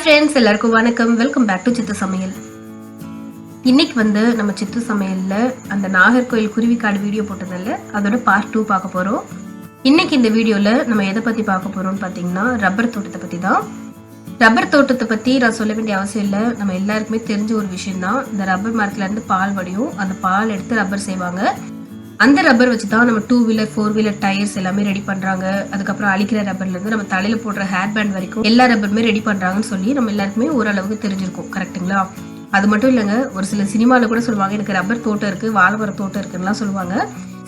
Hi friends எல்லாருக்கும் வணக்கம். Welcome back to சித்து சமையல். இன்னைக்கு வந்து நம்ம சித்து சமையல்ல அந்த நாகர்கோயில் குருவிக்காடு வீடியோ போட்டதில்ல. அதோட பார்ட் டூ பார்க்க போறோம். இன்னைக்கு இந்த வீடியோல நம்ம எதை பத்தி பார்க்க போறோம்னு பார்த்தீங்கன்னா ரப்பர் தோட்டத்தை பத்தி தான். ரப்பர் தோட்டத்தை பத்தி நான் சொல்ல வேண்டிய அவசியம் இல்லை. நம்ம எல்லாருக்குமே தெரிஞ்ச ஒரு விஷயம் தான் இந்த ரப்பர் மரத்துல இருந்து பால் வடியும். அந்த பால் எடுத்து ரப்பர் செய்வாங்க. அந்த ரப்பர் வச்சு தான் நம்ம two wheeler four wheeler tyres எல்லாமே ரெடி பண்றாங்க. அதுக்கப்புறம் அழிக்கிற ரப்பர்ல இருந்து நம்ம தலையில போடுற ஹேர் பேண்ட் வரைக்கும் எல்லா ரப்பருமே ரெடி பண்றாங்கன்னு சொல்லி நம்ம எல்லாருக்குமே ஓரளவுக்கு தெரிஞ்சிருக்கும் கரெக்ட்டுங்களா அது மட்டும் இல்லைங்க ஒரு சில சினிமாவில் கூட சொல்லுவாங்க எனக்கு ரப்பர் தோட்டம் இருக்கு வாழைமர தோட்டம் இருக்குன்னுலாம் சொல்லுவாங்க.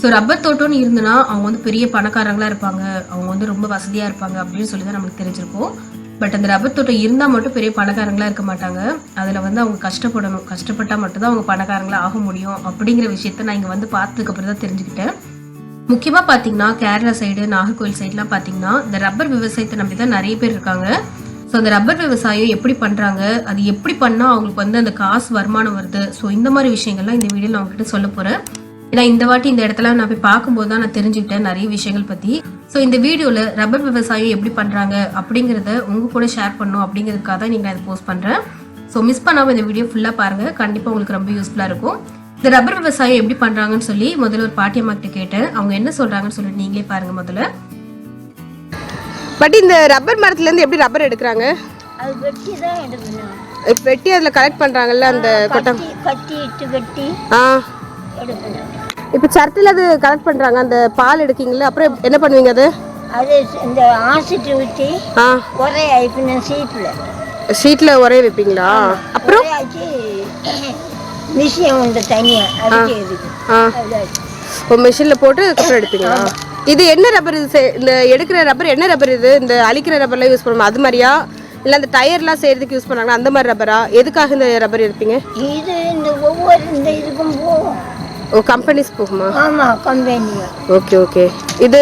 ஸோ ரப்பர் தோட்டம்னு இருந்ததுன்னா அவங்க வந்து பெரிய பணக்காரங்களா இருப்பாங்க அவங்க வந்து ரொம்ப வசதியா இருப்பாங்க அப்படின்னு சொல்லி தான் நமக்கு தெரிஞ்சிருக்கும். பட் அந்த ரப்பர் தோட்டம் இருந்தால் மட்டும் பெரிய பணக்காரங்களாக இருக்க மாட்டாங்க. அதில் வந்து அவங்க கஷ்டப்படணும். கஷ்டப்பட்டால் மட்டும்தான் அவங்க பணக்காரங்களாக ஆக முடியும் அப்படிங்கிற விஷயத்த நான் இங்கே வந்து பார்த்ததுக்கப்புறம் தான் தெரிஞ்சுக்கிட்டேன். முக்கியமாக பார்த்தீங்கன்னா கேரளா சைடு நாகர்கோவில் சைட்லாம் பார்த்தீங்கன்னா இந்த ரப்பர் விவசாயத்தை நம்பி தான் நிறைய பேர் இருக்காங்க. ஸோ அந்த ரப்பர் விவசாயம் எப்படி பண்ணுறாங்க அது எப்படி பண்ணால் அவங்களுக்கு வந்து அந்த காசு வருமானம் வருது? ஸோ இந்த மாதிரி விஷயங்கள்லாம் இந்த வீடியோவில் நான் உங்ககிட்ட சொல்ல போகிறேன் ஏன்னா இந்த வாட்டி இந்த இடத்துல நான் போய் பார்க்கும்போது தான் நான் தெரிஞ்சுக்கிட்டேன் நிறைய விஷயங்கள் பற்றி ஸோ இந்த வீடியோவில் ரப்பர் விவசாயம் எப்படி பண்ணுறாங்க அப்படிங்கிறத உங்கள் கூட ஷேர் பண்ணணும் அப்படிங்கிறதுக்காக தான் நீங்கள் அதை போஸ்ட் பண்ணுறேன் ஸோ மிஸ் பண்ணாமல் இந்த வீடியோ ஃபுல்லாக பாருங்கள் கண்டிப்பாக உங்களுக்கு ரொம்ப யூஸ்ஃபுல்லாக இருக்கும். இந்த ரப்பர் விவசாயம் எப்படி பண்ணுறாங்கன்னு சொல்லி முதல்ல ஒரு பாட்டியம்மா கிட்ட கேட்டேன். அவங்க என்ன சொல்கிறாங்கன்னு சொல்லிட்டு நீங்களே பாருங்கள் முதல்ல. பட் இந்த ரப்பர் மரத்துல இருந்து எப்படி ரப்பர் எடுக்கிறாங்க? அது வெட்டி அதுல கலெக்ட் பண்றாங்கல்ல அந்த கொட்டம் கட்டி? வெட்டி ஆ. இப்ப சரத்துல அது கலெக்ட் பண்றாங்க. அந்த பால் எடுக்கீங்கல்ல அப்புறம் என்ன பண்ணுவீங்க அது? அது இந்த ஆசிட்டு ஊற்றி ஆ. ஒரே ஆயிக்கணும் சீட்டில் ஷீட்ல உரைய வைப்பீங்களா? அப்புறம்? ஒரே மிஷின் உண்டு தனியாக இப்போ மிஷின்ல போட்டு அதுக்கப்புறம் எடுப்பீங்களா? இது என்ன ரப்பர் இது இந்த எடுக்கிற ரப்பர் என்ன ரப்பர் இது? இந்த அழிக்கிற ரப்பர்லாம் யூஸ் பண்ணுவோம்? அது மாதிரியா? இல்ல அந்த டயர்லாம் செய்யறதுக்கு யூஸ் பண்ணாங்களா? அந்த மாதிரி ரப்பரா எதுக்காக இந்த ரப்பர் எடுப்பீங்க? இது இந்த ஒவ்வொரு இந்த இதுக்கும் போகும். ஓ கம்பெனிஸ் போகுமா ஆமாம் கம்பெனிங்க ஓகே ஓகே இது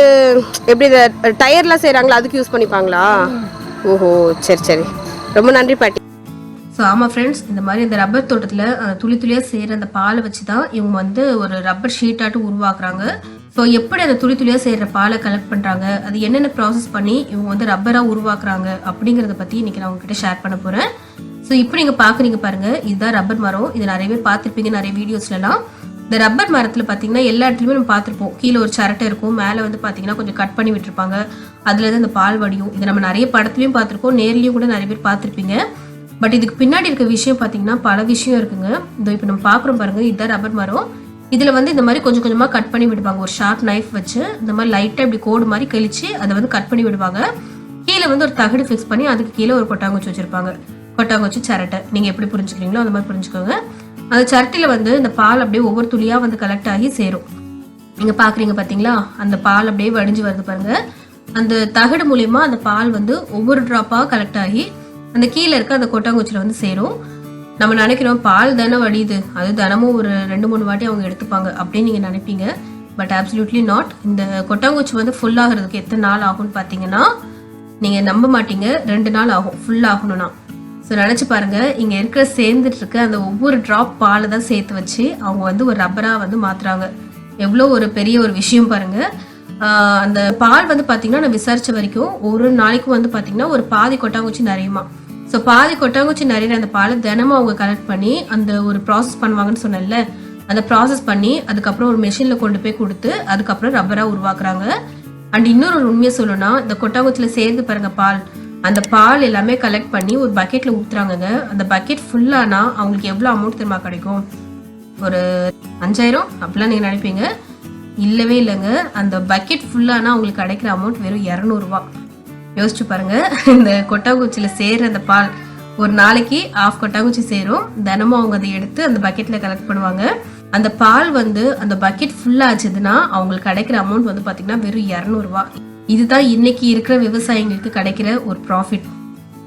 எப்படி இந்த டயர்லாம் செய்கிறாங்களா அதுக்கு யூஸ் பண்ணிப்பாங்களா? ஓஹோ சரி சரி. ரொம்ப நன்றி பாட்டி. ஸோ ஆமாம் ஃப்ரெண்ட்ஸ் இந்த மாதிரி இந்த ரப்பர் தோட்டத்தில் துளி துளியாக செய்கிற அந்த பாலை வச்சு தான் இவங்க வந்து ஒரு ரப்பர் ஷீட்டாட்டும் உருவாக்குறாங்க. ஸோ எப்படி அந்த துளி துளியாக செய்கிற பாலை கலெக்ட் பண்ணுறாங்க அது என்னென்ன ப்ராசஸ் பண்ணி இவங்க வந்து ரப்பராக உருவாக்குறாங்க? அப்படிங்கிறத பற்றி இன்றைக்கி நான் உங்ககிட்ட ஷேர் பண்ண போகிறேன் ஸோ இப்போ நீங்கள் பார்க்குறீங்க பாருங்கள் இதுதான் ரப்பர் மரம். இது நிறைய பேர் பார்த்துருப்பீங்க நிறைய வீடியோஸ்லலாம் இந்த ரப்பர் மரத்தில் பார்த்தீங்கன்னா எல்லா இடத்துலையுமே நம்ம பார்த்துருப்போம். கீழே ஒரு சரட்டை இருக்கும். மேலே வந்து பார்த்தீங்கன்னா கொஞ்சம் கட் பண்ணி விட்டுருப்பாங்க. அதுலேருந்து அந்த பால் வடியும். இதை நம்ம நிறைய படத்துலையும் பார்த்துருக்கோம். நேர்லேயும் கூட நிறைய பேர் பார்த்துருப்பீங்க. பட் இதுக்கு பின்னாடி இருக்க விஷயம் பார்த்தீங்கன்னா பல விஷயம் இருக்குங்க. இதோ இப்போ நம்ம பார்க்குறோம் பாருங்க. இதுதான் ரப்பர் மரம். இதில் வந்து இந்த மாதிரி கொஞ்சம் கொஞ்சமாக கட் பண்ணி விடுவாங்க. ஒரு ஷார்ப் நைஃப் வச்சு இந்த மாதிரி லைட்டாக இப்படி கோடு மாதிரி கழிச்சு அதை வந்து கட் பண்ணி விடுவாங்க. கீழே வந்து ஒரு தகடு ஃபிக்ஸ் பண்ணி அதுக்கு கீழே ஒரு கொட்டாங்குச்சி வச்சுருப்பாங்க. கொட்டாங்குச்சி சரட்டை. நீங்கள் எப்படி புரிஞ்சுக்கிறீங்களோ அந்த மாதிரி புரிஞ்சுக்கோங்க. அந்த சரட்டில் வந்து இந்த பால் அப்படியே ஒவ்வொரு துளியாக வந்து கலெக்ட் ஆகி சேரும். நீங்க பாக்குறீங்க பாத்தீங்களா? அந்த பால் அப்படியே வடிஞ்சு வருது பாருங்க. அந்த தகடு மூலியமா அந்த பால் வந்து ஒவ்வொரு டிராப்பா கலெக்ட் ஆகி அந்த கீழே இருக்க அந்த கொட்டாங்குச்சியில வந்து சேரும். நம்ம நினைக்கிறோம் பால் தானே வடியுது. அது தினமும் ஒரு ரெண்டு மூணு வாட்டி அவங்க எடுத்துப்பாங்க அப்படின்னு நீங்க நினைப்பீங்க. பட் அப்சல்யூட்லி நாட் இந்த கொட்டாங்குச்சி வந்து ஃபுல் ஆகுறதுக்கு எத்தனை நாள் ஆகும்னு பாத்தீங்கன்னா நீங்க நம்ப மாட்டீங்க. ரெண்டு நாள் ஆகும். ஃபுல் ஆகணும்னா. ஸோ நினச்சி பாருங்கள் இங்கே இருக்கிற சேர்ந்துட்டு இருக்க அந்த ஒவ்வொரு ட்ராப் பாலை தான் சேர்த்து வச்சு அவங்க வந்து ஒரு ரப்பராக வந்து மாற்றுறாங்க எவ்வளோ ஒரு பெரிய ஒரு விஷயம் பாருங்கள் அந்த பால் வந்து பார்த்தீங்கன்னா நான் விசாரித்த வரைக்கும் ஒரு நாளைக்கும் வந்து பார்த்தீங்கன்னா ஒரு பாதி கொட்டாங்குச்சி நிறையுமா ஸோ பாதி கொட்டாங்குச்சி நிறைய அந்த பாலை தினமும் அவங்க கலெக்ட் பண்ணி அந்த ஒரு ப்ராசஸ் பண்ணுவாங்கன்னு சொன்னேன்ல அந்த ப்ராசஸ் பண்ணி அதுக்கப்புறம் ஒரு மெஷினில் கொண்டு போய் கொடுத்து அதுக்கப்புறம் ரப்பராக உருவாக்குறாங்க. அண்ட் இன்னொரு ஒரு உண்மையை சொல்லணும்னா இந்த கொட்டாங்குச்சியில் சேர்ந்து பாருங்கள் பால் அந்த பால் எல்லாமே கலெக்ட் பண்ணி ஒரு பக்கெட்ல ஊற்றுறாங்கங்க அந்த பக்கெட் ஃபுல்லானா அவங்களுக்கு எவ்வளோ அமௌண்ட் திரும்ப கிடைக்கும்? ஒரு அஞ்சாயிரம்? அப்படிலாம் நீங்க நினைப்பீங்க. இல்லவே இல்லைங்க. அந்த பக்கெட் ஃபுல்லானா அவங்களுக்கு கிடைக்கிற அமௌண்ட் வெறும் இரநூறுவா. யோசிச்சு பாருங்க. இந்த கொட்டாங்குச்சியில் சேர்ற அந்த பால் ஒரு நாளைக்கு ஆஃப் கொட்டாங்குச்சி சேரும். தினமும் அவங்க அதை எடுத்து அந்த பக்கெட்ல கலெக்ட் பண்ணுவாங்க. அந்த பால் வந்து அந்த பக்கெட் ஃபுல்லாக ஆச்சுதுன்னா அவங்களுக்கு கிடைக்கிற அமௌண்ட் வந்து பாத்தீங்கன்னா வெறும் இரநூறுவா. இதுதான் இன்னைக்கு இருக்கிற விவசாயிங்களுக்கு கிடைக்கிற ஒரு ப்ராஃபிட்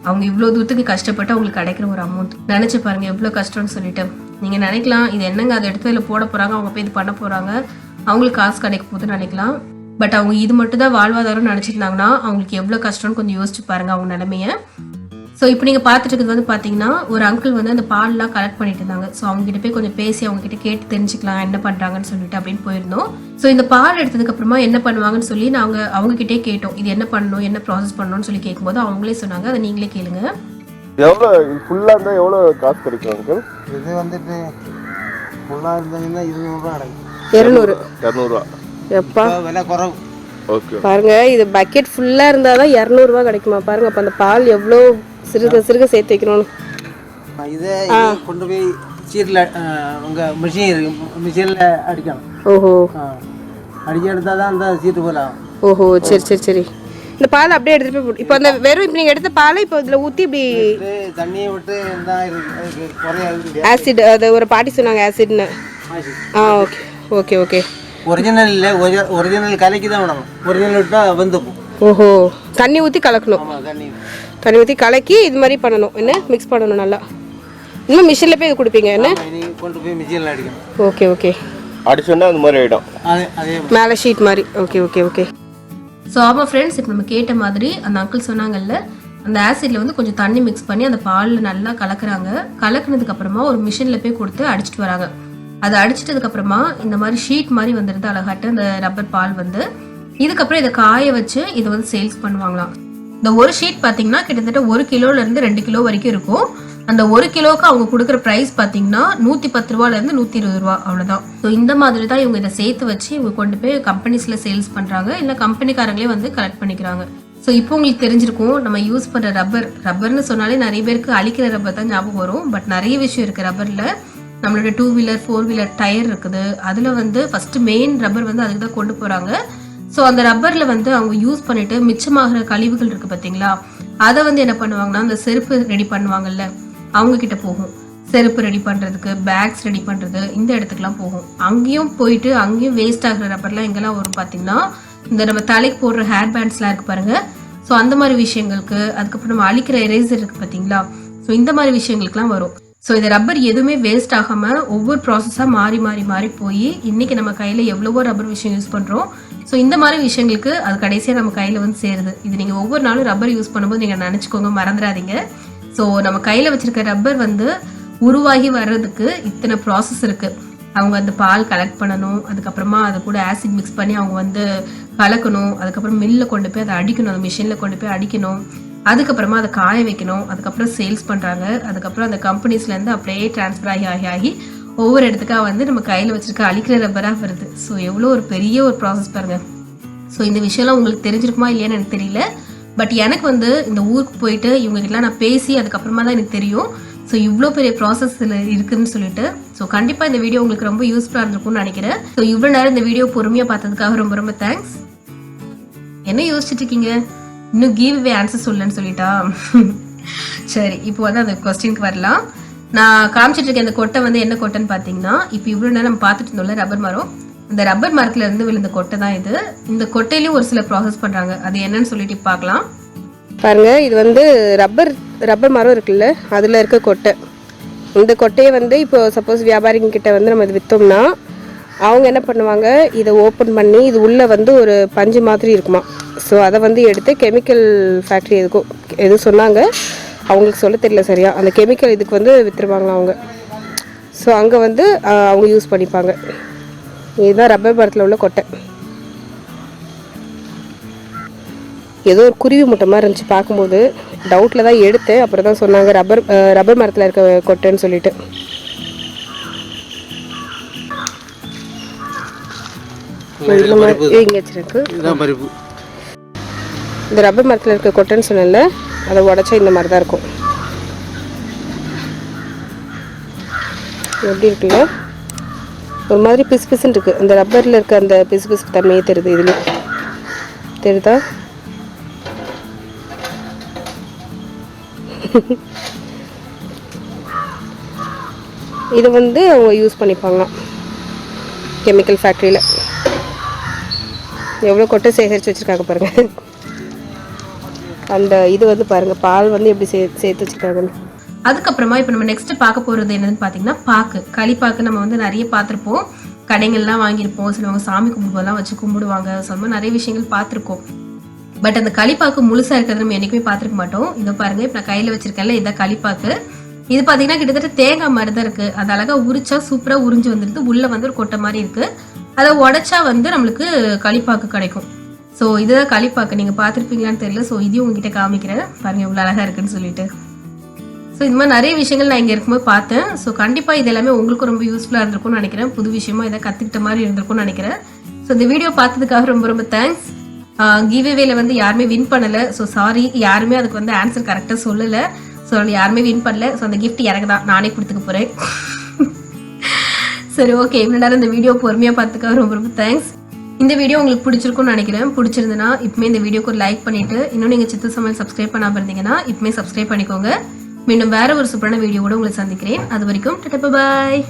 அவங்க இவ்வளோ தூரத்துக்கு கஷ்டப்பட்டு அவங்களுக்கு கிடைக்கிற ஒரு அமௌண்ட் நினச்சி பாருங்க எவ்வளோ கஷ்டம்னு சொல்லிட்டு. நீங்கள் நினைக்கலாம் இது என்னங்க அதை எடுத்து இதில் போட போகிறாங்க அவங்க போய் இது பண்ண போகிறாங்க அவங்களுக்கு காசு கிடைக்க போகுதுன்னு நினைக்கலாம். பட் அவங்க இது மட்டும் தான் வாழ்வாதாரம் நினச்சிருந்தாங்கன்னா அவங்களுக்கு எவ்வளோ கஷ்டம்னு கொஞ்சம் யோசிச்சு பாருங்கள் அவங்க நிலைமைய. ஸோ இப்போ நீங்கள் பார்த்துட்டு இருக்கிறது வந்து பார்த்தீங்கன்னா ஒரு அங்கிள் வந்து அந்த பால்லாம் கலெக்ட் பண்ணிட்டு இருந்தாங்க. ஸோ அவங்க கிட்ட போய் கொஞ்சம் பேசி அவங்க கிட்ட கேட்டு தெரிஞ்சுக்கலாம் என்ன பண்ணுறாங்கன்னு சொல்லிட்டு அப்படின்னு போயிருந்தோம். ஸோ இந்த பால் எடுத்ததுக்கு அப்புறமா என்ன பண்ணுவாங்கன்னு சொல்லி நாங்கள் அவங்க கிட்டே கேட்டோம். இது என்ன பண்ணணும் என்ன ப்ராசஸ் பண்ணணும்னு சொல்லி கேட்கும்போது அவங்களே சொன்னாங்க. அதை நீங்களே கேளுங்க. எவ்வளோ ஃபுல்லாக இருந்தால் எவ்வளோ காசு கிடைக்கும் அங்கிள் இது வந்துட்டு ஃபுல்லாக இருந்ததுன்னா இருநூறுவா கிடைக்கும் இரநூறு. இரநூறுவா. எப்பா? விலை குறவு. ஓகே. பாருங்க இது பக்கெட் ஃபுல்லாக இருந்தால் தான் இரநூறுவா கிடைக்குமா? பாருங்க அப்போ அந்த பால் எவ்வளோ சிறுக சிறுக சேர்த்து வைக்கணும்னு. இதை கொண்டு போய் சீட்டில் உங்கள் மிஷின் இருக்கு மிஷினில் அடிக்கணும் ஓஹோ. அடிக்க எடுத்தால் தான் அந்த சீட்டு போல ஓஹோ சரி சரி சரி. இந்த பால் அப்படியே எடுத்துட்டு போய் இப்போ அந்த வெறும் இப்போ நீங்கள் எடுத்த பாலை இப்போ இதில் ஊற்றி இப்படி தண்ணியை விட்டு குறையாது ஆசிட் அது ஒரு பாட்டி சொன்னாங்க ஆசிட்னு ஆ ஓகே ஓகே ஓகே ஒரிஜினல் இல்லை ஒரிஜினல் கலைக்கு தான் விடணும் ஒரிஜினல் விட்டால் வந்துப்போம் ஓஹோ. தண்ணி ஊற்றி கலக்கணும். ஆமாம் தண்ணி ஊற்றி கலக்கி இது மாதிரி பண்ணணும். என்ன? மிக்ஸ் பண்ணணும் நல்லா. இன்னும் மிஷினில் போய் இது கொடுப்பீங்க. என்ன? கொண்டு போய் மிஷினில் அடிக்கணும். ஓகே ஓகே அடிச்சோன்னா அந்த மாதிரி ஆகிடும் அதே அதே. மேலே ஷீட் மாதிரி. ஓகே ஓகே ஓகே ஸோ ஆமாம் ஃப்ரெண்ட்ஸ் இப்போ நம்ம கேட்ட மாதிரி அந்த அங்கிள் சொன்னாங்கல்ல அந்த ஆசிட்ல வந்து கொஞ்சம் தண்ணி மிக்ஸ் பண்ணி அந்த பாலில் நல்லா கலக்குறாங்க. கலக்குனதுக்கு அப்புறமா ஒரு மிஷினில் போய் கொடுத்து அடிச்சிட்டு வராங்க. அதை அடிச்சிட்டதுக்கு அப்புறமா இந்த மாதிரி ஷீட் மாதிரி வந்துடுது அழகாட்டு அந்த ரப்பர் பால் வந்து இதுக்கப்புறம் இதை காய வச்சு இதை வந்து சேல்ஸ் பண்ணுவாங்களாம். இந்த ஒரு ஷீட் பார்த்தீங்கன்னா கிட்டத்தட்ட ஒரு கிலோல இருந்து ரெண்டு கிலோ வரைக்கும் இருக்கும். அந்த ஒரு கிலோவுக்கு அவங்க கொடுக்குற ப்ரைஸ் பார்த்தீங்கன்னா நூற்றி பத்து ரூபாலேருந்து நூற்றி இருபது ரூபா அவ்வளோதான் ஸோ இந்த மாதிரி தான் இவங்க இதை சேர்த்து வச்சு இவங்க கொண்டு போய் கம்பெனிஸில் சேல்ஸ் பண்ணுறாங்க இல்லை கம்பெனிக்காரங்களே வந்து கலெக்ட் பண்ணிக்கிறாங்க. ஸோ இப்போ உங்களுக்கு தெரிஞ்சிருக்கும் நம்ம யூஸ் பண்ணுற ரப்பர் ரப்பர்னு சொன்னாலே நிறைய பேருக்கு அழிக்கிற ரப்பர் தான் ஞாபகம் வரும். பட் நிறைய விஷயம் இருக்குது ரப்பரில் நம்மளோட two wheeler four wheeler tyre இருக்குது. அதில் வந்து ஃபஸ்ட்டு மெயின் ரப்பர் வந்து அதுக்கு தான் கொண்டு போகிறாங்க ஸோ அந்த ரப்பரில் வந்து அவங்க யூஸ் பண்ணிட்டு மிச்சமாகிற கழிவுகள் இருக்குது பார்த்தீங்களா அதை வந்து என்ன பண்ணுவாங்கன்னா அந்த செருப்பு ரெடி பண்ணுவாங்கல்ல அவங்க கிட்ட போகும். செருப்பு ரெடி பண்ணுறதுக்கு பேக்ஸ் ரெடி பண்ணுறது இந்த இடத்துக்குலாம் போகும். அங்கேயும் போயிட்டு அங்கேயும் வேஸ்ட் ஆகுற ரப்பர்லாம் எங்கெல்லாம் வரும் பார்த்தீங்கன்னா இந்த நம்ம தலைக்கு போடுற ஹேர் பேண்ட்ஸ்லாம் இருக்கு பாருங்க. ஸோ அந்த மாதிரி விஷயங்களுக்கு அதுக்கப்புறம் நம்ம அழிக்கிற எரேசர் இருக்கு பார்த்தீங்களா ஸோ இந்த மாதிரி விஷயங்களுக்குலாம் வரும். ஸோ இந்த ரப்பர் எதுவுமே வேஸ்ட் ஆகாமல் ஒவ்வொரு ப்ராசஸாக மாறி மாறி மாறி போய் இன்னைக்கு நம்ம கையில் எவ்வளவோ ரப்பர் விஷயம் யூஸ் பண்ணுறோம் ஸோ இந்த மாதிரி விஷயங்களுக்கு அது கடைசியாக நம்ம கையில் வந்து சேருது. இது நீங்கள் ஒவ்வொரு நாளும் ரப்பர் யூஸ் பண்ணும்போது நீங்கள் நினச்சிக்கோங்க மறந்துடாதீங்க. ஸோ நம்ம கையில் வச்சிருக்க ரப்பர் வந்து உருவாகி வர்றதுக்கு இத்தனை ப்ராசஸ் இருக்குது அவங்க அந்த பால் கலெக்ட் பண்ணணும் அதுக்கப்புறமா அது கூட ஆசிட் மிக்ஸ் பண்ணி அவங்க வந்து கலக்கணும் அதுக்கப்புறம் மில்லில் கொண்டு போய் அதை அடிக்கணும் அந்த மிஷினில் கொண்டு போய் அடிக்கணும். அதுக்கப்புறமா அதை காய வைக்கணும். அதுக்கப்புறம் சேல்ஸ் பண்ணுறாங்க அதுக்கப்புறம் அந்த கம்பெனிஸ்லேருந்து அப்படியே ட்ரான்ஸ்ஃபர் ஆகி ஆகி ஆகி ஒவ்வொரு இடத்துக்காக வந்து நம்ம கையில் வச்சுருக்க அழிக்கிற ரப்பராக வருது. ஸோ எவ்வளோ ஒரு பெரிய ஒரு ப்ராசஸ் பாருங்கள் ஸோ இந்த விஷயம்லாம் உங்களுக்கு தெரிஞ்சிருக்குமா இல்லையான்னு எனக்கு தெரியல. பட் எனக்கு வந்து இந்த ஊருக்கு போயிட்டு இவங்ககிட்டலாம் நான் பேசி அதுக்கப்புறமா தான் எனக்கு தெரியும். ஸோ இவ்வளோ பெரிய ப்ராசஸ் இருக்குதுன்னு சொல்லிட்டு. ஸோ கண்டிப்பாக இந்த வீடியோ உங்களுக்கு ரொம்ப யூஸ்ஃபுல்லாக இருந்திருக்கும்னு நினைக்கிறேன். ஸோ இவ்வளோ நேரம் இந்த வீடியோ பொறுமையாக பார்த்ததுக்காக ரொம்ப ரொம்ப தேங்க்ஸ் என்ன யோசிச்சுட்டு இருக்கீங்க? இன்னும் கிவ் வே ஆன்சர் சொல்லலன்னு சொல்லிட்டா. சரி இப்போ வந்து அந்த கொஸ்டினுக்கு வரலாம். நான் காமிச்சிட்டு இருக்க இந்த கொட்டை வந்து என்ன கொட்டைன்னு பார்த்தீங்கன்னா இப்போ இவ்வளோ நேரம் நம்ம பார்த்துட்டு இருந்தோம்ல ரப்பர் மரம். இந்த ரப்பர் மரத்துல இருந்து விழுந்த கொட்டை தான் இது. இந்த கொட்டையிலயும் ஒரு சில ப்ராசஸ் பண்றாங்க. அது என்னன்னு சொல்லிட்டு பார்க்கலாம். பாருங்க இது வந்து ரப்பர் ரப்பர் மரம் இருக்குல்ல அதில் இருக்க கொட்டை. இந்த கொட்டையை வந்து இப்போ சப்போஸ் வியாபாரிங்க கிட்ட வந்து நம்ம இது விற்றோம்னா அவங்க என்ன பண்ணுவாங்க இதை ஓப்பன் பண்ணி இது உள்ளே வந்து ஒரு பஞ்சு மாதிரி இருக்குமா. ஸோ அதை வந்து எடுத்து கெமிக்கல் ஃபேக்ட்ரி எதுக்கும் எது சொன்னாங்க அவங்களுக்கு சொல்ல தெரியல சரியா. அந்த கெமிக்கல் இதுக்கு வந்து விற்றுருவாங்களா அவங்க. ஸோ அங்கே வந்து அவங்க யூஸ் பண்ணிப்பாங்க. இதுதான் ரப்பர் மரத்தில் உள்ள கொட்டை. ஏதோ ஒரு குருவி முட்டை மாதிரி இருந்துச்சு பார்க்கும்போது. டவுட்டில் தான் எடுத்தேன். அப்புறம் தான் சொன்னாங்க ரப்பர் ரப்பர் மரத்தில் இருக்க கொட்டைன்னு சொல்லிட்டு. இந்த மாதிரி இங்கே வச்சிருக்கு இதுதான் பருப்பு. இந்த ரப்பர் மரத்தில் இருக்க கொட்டைன்னு சொன்னேன்ல அதை உடச்சா இந்த மாதிரி தான் இருக்கும். எப்படி இருக்குல்ல? ஒரு மாதிரி பிசு பிசுன்னு இருக்கு. அந்த ரப்பரில் இருக்க அந்த பிசு பிசுக்கு தன்மையே தெரியுது இதுலேயும் தெரியுதா? இது வந்து அவங்க யூஸ் பண்ணிப்பாங்களாம். கெமிக்கல் ஃபேக்ட்ரியில் எவ்வளோ கொட்டை சேகரித்து வச்சுருக்காங்க பாருங்க. அந்த இது வந்து பாருங்க பால் வந்து எப்படி சே சேர்த்து வச்சுருக்காங்கன்னு. அதுக்கப்புறமா இப்போ நம்ம நெக்ஸ்ட் பார்க்க போறது என்னன்னு பார்த்தீங்கன்னா பாக்கு. களிப்பாக்கு நம்ம வந்து நிறைய பார்த்துருப்போம். கடைகள்லாம் வாங்கியிருப்போம். சிலவங்க சாமி கும்பிடுவோம்லாம் வச்சு கும்பிடுவாங்க. ஸோ அந்த மாதிரி நிறைய விஷயங்கள் பார்த்துருக்கோம். பட் அந்த களிப்பாக்கு முழுசா இருக்கிறது நம்ம என்னைக்குமே பார்த்துருக்க மாட்டோம். இதை பாருங்க இப்போ நான் கையில் வச்சிருக்கேன்ல இதான் களிப்பாக்கு இது பார்த்தீங்கன்னா கிட்டத்தட்ட தேங்காய் மாதிரி தான் இருக்கு. அது அழகா உரிச்சா சூப்பரா உறிஞ்சு வந்துருது. உள்ள வந்து ஒரு கொட்டை மாதிரி இருக்கு. அதை உடைச்சா வந்து நம்மளுக்கு களிப்பாக்கு கிடைக்கும். ஸோ இதுதான் களிப்பாக்கு. நீங்கள் பார்த்துருப்பீங்களான்னு தெரியல. ஸோ இதையும் உங்ககிட்ட காமிக்கிறேன். பாருங்க இவ்வளோ அழகாக இருக்குன்னு சொல்லிட்டு. ஸோ இது மாதிரி நிறைய விஷயங்கள் நான் இங்கே இருக்கும்போது பார்த்தேன். ஸோ கண்டிப்பாக இது எல்லாமே உங்களுக்கும் ரொம்ப யூஸ்ஃபுல்லாக இருந்திருக்கும்னு நினைக்கிறேன். புது விஷயமா இதை கற்றுக்கிட்ட மாதிரி இருந்திருக்கும்னு நினைக்கிறேன். ஸோ இந்த வீடியோ பார்த்ததுக்காக ரொம்ப ரொம்ப தேங்க்ஸ் கிவ்அவேல வந்து யாருமே வின் பண்ணலை. ஸோ சாரி யாருமே அதுக்கு வந்து ஆன்சர் கரெக்டாக சொல்லலை. ஸோ அதில் யாருமே வின் பண்ணல. ஸோ அந்த கிஃப்ட் எனக்கு தான். நானே கொடுத்துக்க போகிறேன் சரி ஓகே இவ்வளோ நேரம் இந்த வீடியோ பொறுமையாக பார்த்துக்க. ரொம்ப ரொம்ப தேங்க்ஸ் இந்த வீடியோ உங்களுக்கு பிடிச்சிருக்கும்னு நினைக்கிறேன். பிடிச்சிருந்தனா இப்பவுமே இந்த வீடியோக்கு ஒரு லைக் பண்ணிட்டு இன்னும் நீங்கள் சித்து சமையல் சப்ஸ்கிரைப் பண்ணாமல் இருந்தீங்கன்னா இப்பவுமே சப்ஸ்கிரைப் பண்ணிக்கோங்க. மீண்டும் வேற ஒரு சூப்பரான வீடியோவோட உங்களை சந்திக்கிறேன். அது வரைக்கும் பாய்